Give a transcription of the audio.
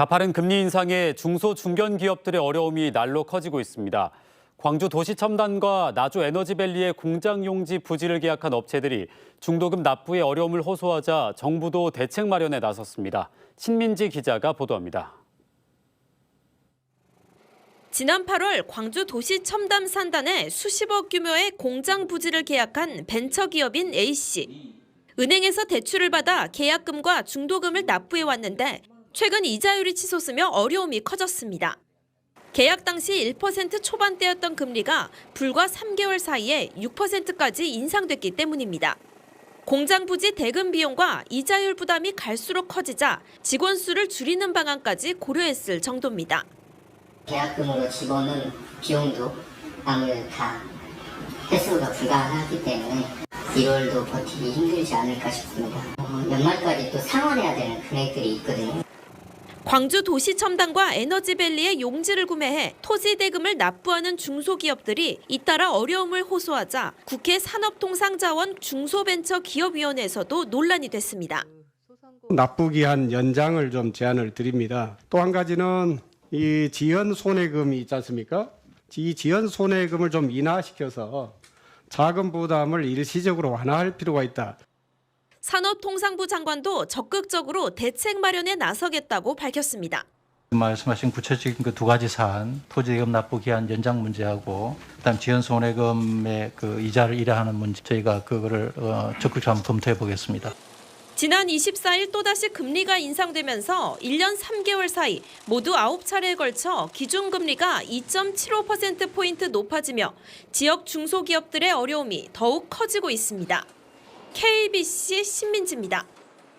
가파른 금리 인상에 중소 중견 기업들의 어려움이 날로 커지고 있습니다. 광주 도시첨단과 나주 에너지밸리의 공장 용지 부지를 계약한 업체들이 중도금 납부에 어려움을 호소하자 정부도 대책 마련에 나섰습니다. 신민지 기자가 보도합니다. 지난 8월 광주 도시 첨단 산단에 수십억 규모의 공장 부지를 계약한 벤처기업인 A씨. 은행에서 대출을 받아 계약금과 중도금을 납부해 왔는데 최근 이자율이 치솟으며 어려움이 커졌습니다. 계약 당시 1% 초반대였던 금리가 불과 3개월 사이에 6%까지 인상됐기 때문입니다. 공장 부지 대금 비용과 이자율 부담이 갈수록 커지자 직원 수를 줄이는 방안까지 고려했을 정도입니다. 계약금으로 집어넣은 비용도 아무래도 다 회수가 불가능하기 때문에 1월도 버티기 힘들지 않을까 싶습니다. 어, 연말까지 또 상환해야 되는 금액들이 있거든요. 광주 도시 첨단과 에너지밸리의 용지를 구매해 토지 대금을 납부하는 중소기업들이 잇따라 어려움을 호소하자 국회 산업통상자원 중소벤처기업위원회에서도 논란이 됐습니다. 납부 기한 연장을 좀 제안을 드립니다. 또 한 가지는 이 지연 손해금이 있지 않습니까? 이 지연 손해금을 좀 인하시켜서 자금 부담을 일시적으로 완화할 필요가 있다. 산업통상부 장관도 적극적으로 대책 마련에 나서겠다고 밝혔습니다. 말씀하신 구체적인 그 두 가지 사안, 토지대금 납부 기한 연장 문제하고 그다음 지연 손해금의 그 이자를 일하는 문제 저희가 그거를 어, 적극적으로 한번 검토해 보겠습니다. 지난 24일 또다시 금리가 인상되면서 1년 3개월 사이 모두 9차례에 걸쳐 기준금리가 2.75%포인트 높아지며 지역 중소기업들의 어려움이 더욱 커지고 있습니다. KBC 신민지입니다.